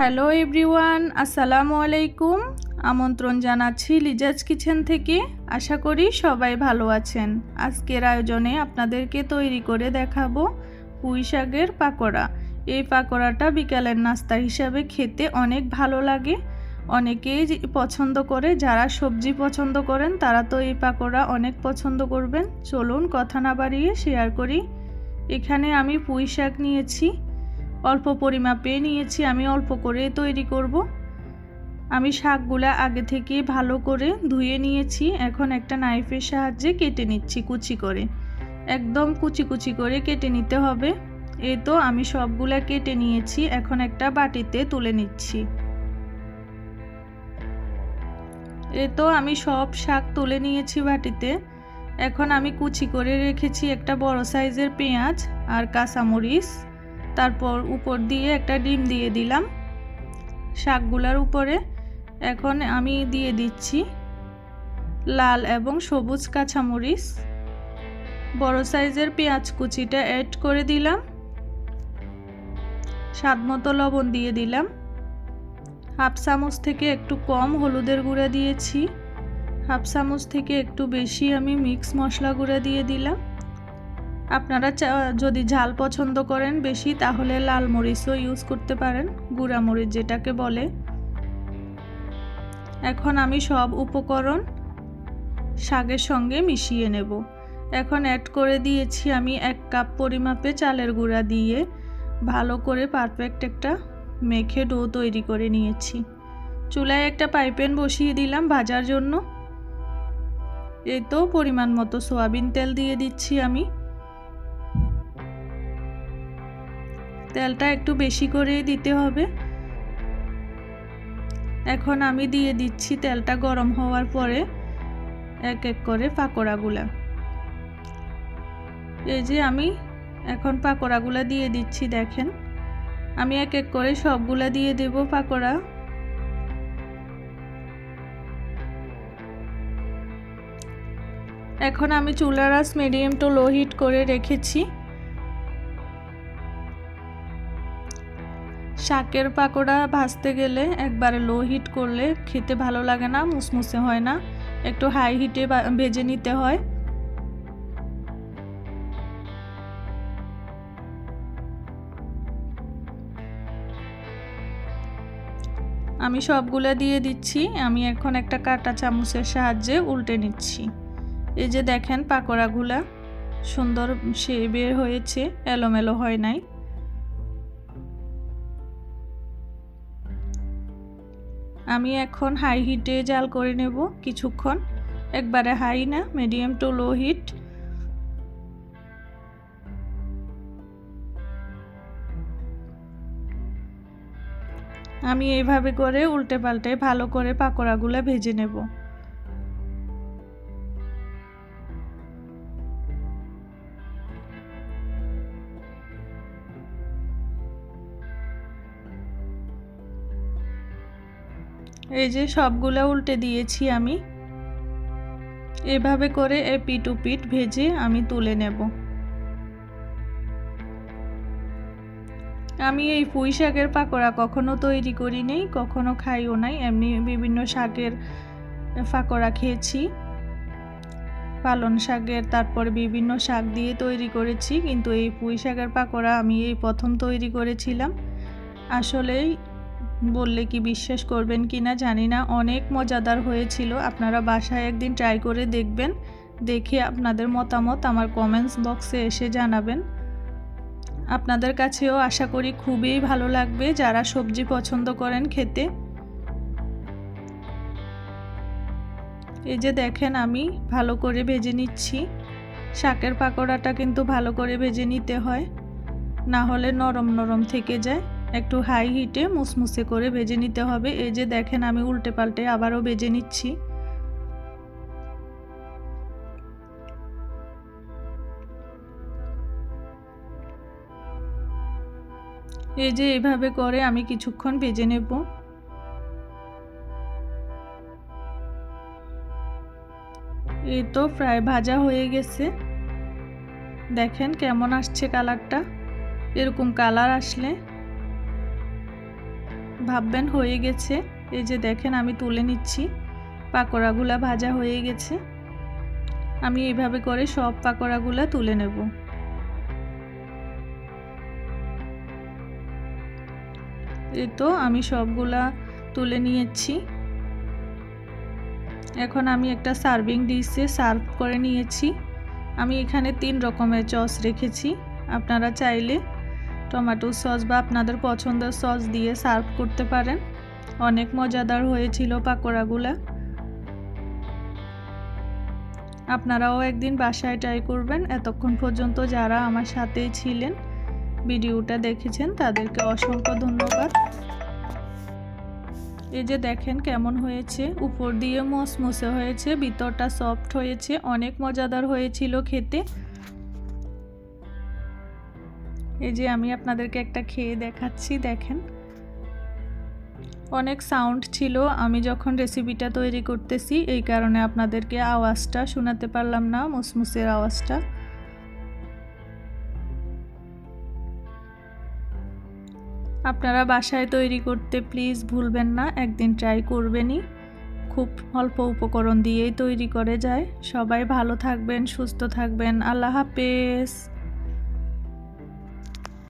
Hello everyone, আসসালামু আলাইকুম। আমন্ত্রণ জানাচ্ছি লিজাজ কিচেন থেকে। আশা করি সবাই ভালো আছেন। আজকের আয়োজনে আপনাদেরকে তৈরি করে দেখাবো পুঁই শাকের পাকোড়া। এই পাকোড়াটা বিকালের নাস্তা হিসাবে খেতে অনেক ভালো লাগে। অনেকেই পছন্দ করে, যারা সবজি পছন্দ করেন, তারা তো এই পাকোড়া অনেক পছন্দ করবেন। চলুন কথা না বাড়িয়ে শেয়ার করি। এখানে আমি পুঁই শাক নিয়েছি। অল্প পরিমাপে নিয়েছি, আমি অল্প করে তৈরি করব। আমি শাকগুলা আগে থেকে ভালো করে ধুয়ে নিয়েছি, এখন একটা নাইফের সাহায্যে কেটে নিচ্ছি কুচি করে। একদম কুচি কুচি করে কেটে নিতে হবে। এ তো আমি সবগুলা কেটে নিয়েছি, এখন একটা বাটিতে তুলে নিচ্ছি। এ তো আমি সব শাক তুলে নিয়েছি বাটিতে। এখন আমি কুচি করে রেখেছি একটা বড় সাইজের পেঁয়াজ আর কাঁচামরিচ। তারপর উপর দিয়ে একটা ডিম দিয়ে দিলাম। শাকগুলার উপরে এখন আমি দিয়ে দিচ্ছি লাল এবং সবুজ কাঁচামরিচ। বড় সাইজের পেঁয়াজ কুচিটা অ্যাড করে দিলাম। স্বাদ মতো লবণ দিয়ে দিলাম। হাফ চামচ থেকে একটু কম হলুদের গুঁড়া দিয়েছি। হাফ চামচ থেকে একটু বেশি আমি মিক্স মশলা গুঁড়া দিয়ে দিলাম। আপনারা যদি ঝাল পছন্দ করেন বেশি, তাহলে লাল মরিচও ইউজ করতে পারেন, গুঁড়া মরিচ যেটাকে বলে। এখন আমি সব উপকরণ শাকের সঙ্গে মিশিয়ে নেব। এখন অ্যাড করে দিয়েছি আমি এক কাপ পরিমাপে চালের গুঁড়া দিয়ে। ভালো করে পারফেক্ট একটা মেখে ডো তৈরি করে নিয়েছি। চুলায় একটা পাইপেন বসিয়ে দিলাম ভাজার জন্য। এই তো পরিমাণ মতো সোয়াবিন তেল দিয়ে দিচ্ছি আমি। তেলটা একটু বেশি করেই দিতে হবে। এখন আমি দিয়ে দিচ্ছি তেলটা গরম হওয়ার পরে এক এক করে পাকোড়াগুলা। এই যে আমি এখন পাকোড়াগুলা দিয়ে দিচ্ছি, দেখেন। আমি এক এক করে সবগুলা দিয়ে দেব পাকোড়া। এখন আমি চুলার আস মিডিয়াম টু লো হিট করে রেখেছি। শাকের পাকোড়া ভাজতে গেলে একবারে লো হিট করলে খেতে ভালো লাগে না, মুসমুসে হয় না। একটু হাই হিটে ভেজে নিতে হয়। আমি সবগুলো দিয়ে দিচ্ছি, আমি এখন একটা কাটা চামচের সাহায্যে উল্টে নিচ্ছি। এই যে দেখেন পাকোড়াগুলা, সুন্দর সে বের হয়েছে, এলোমেলো হয় নাই। আমি এখন হাই হিটে জাল করে নেব কিছুক্ষণ। একবারে হাই না মিডিয়াম টু লো হিট আমি এইভাবে করে উল্টে পাল্টে ভালো করে পাকোড়াগুলো ভেজে নেব। এই যে সবগুলো উল্টে দিয়েছি আমি। এভাবে করে পিট টু পিট ভেজে আমি তুলে নেব। আমি এই পুঁই শাকের পাকোড়া কখনো তৈরি করি নেই, কখনো খাইও নাই। এমনি বিভিন্ন শাকের পাকোড়া খেয়েছি। পালন শাকের, তারপর বিভিন্ন শাক দিয়ে তৈরি করেছি, কিন্তু এই পুঁই শাকের পাকোড়া আমি এই প্রথম তৈরি করেছিলাম। আসলেই বললে কি বিশ্বাস করবেন কি না জানি না। অনেক মজাদার হয়েছিল। আপনারা বাসায় একদিন ট্রাই করে দেখবেন। দেখে আপনাদের মতামত আমার কমেন্টস বক্সে এসে জানাবেন। আপনাদের কাছেও আশা করি খুবই ভালো লাগবে যারা সবজি পছন্দ করেন খেতে। এই যে দেখেন আমি ভালো করে ভেজে নিচ্ছি। শাকের পাকোড়াটা কিন্তু ভালো করে ভেজে নিতে হয়। না হলে নরম নরম থেকে যায়। একটু হাই হিটে মুসমুসে করে ভেজে নিতে হবে। এই যে দেখেন, আমি উল্টে পাল্টে আবারও ভেজে নিচ্ছি। এই যে এভাবে করে আমি কিছুক্ষণ ভেজে নেব। এই তো প্রায় ভাজা হয়ে গেছে। দেখেন কেমন আসছে কালারটা। এরকম কালার আসলে। ভাববেন হয়ে গেছে। এই যে দেখেন, আমি তুলে নিচ্ছি। পাকোড়াগুলা ভাজা হয়ে গেছে। আমি এইভাবে করে সব পাকোড়াগুলা তুলে নেব। এই তো আমি সবগুলা তুলে নিয়েছি। এখন আমি একটা সার্ভিং ডিশে সার্ভ করে নিয়েছি। আমি এখানে তিন রকমের চস রেখেছি। আপনারা চাইলে টমেটো সস বা আপনাদের পছন্দের সস দিয়ে সার্ভ করতে পারেন। অনেক মজাদার হয়েছিল পাকোড়াগুলা। আপনারাও একদিন বাসায় ট্রাই করবেন। এতক্ষণ পর্যন্ত যারা আমার সাথেই ছিলেন, ভিডিওটা দেখেছেন, তাদেরকে অসংখ্য ধন্যবাদ। এই যে দেখেন কেমন হয়েছে। উপর দিয়ে মসমসে হয়েছে, ভিতরটা সফট হয়েছে, অনেক মজাদার হয়েছিল খেতে। এই যে আমি আপনাদেরকে একটা খেয়ে দেখাচ্ছি, দেখেন। অনেক সাউন্ড ছিল। আমি যখন রেসিপিটা তৈরি করতেছি, এই কারণে আপনাদেরকে আওয়াজটা শোনাতে পারলাম না, মুসমুসের আওয়াজটা। আপনারা বাসায় তৈরি করতে প্লিজ ভুলবেন না, একদিন ট্রাই করবেনই। খুব অল্প উপকরণ দিয়েই তৈরি করে যায়। সবাই ভালো থাকবেন, সুস্থ থাকবেন। আল্লাহ হাফেজ।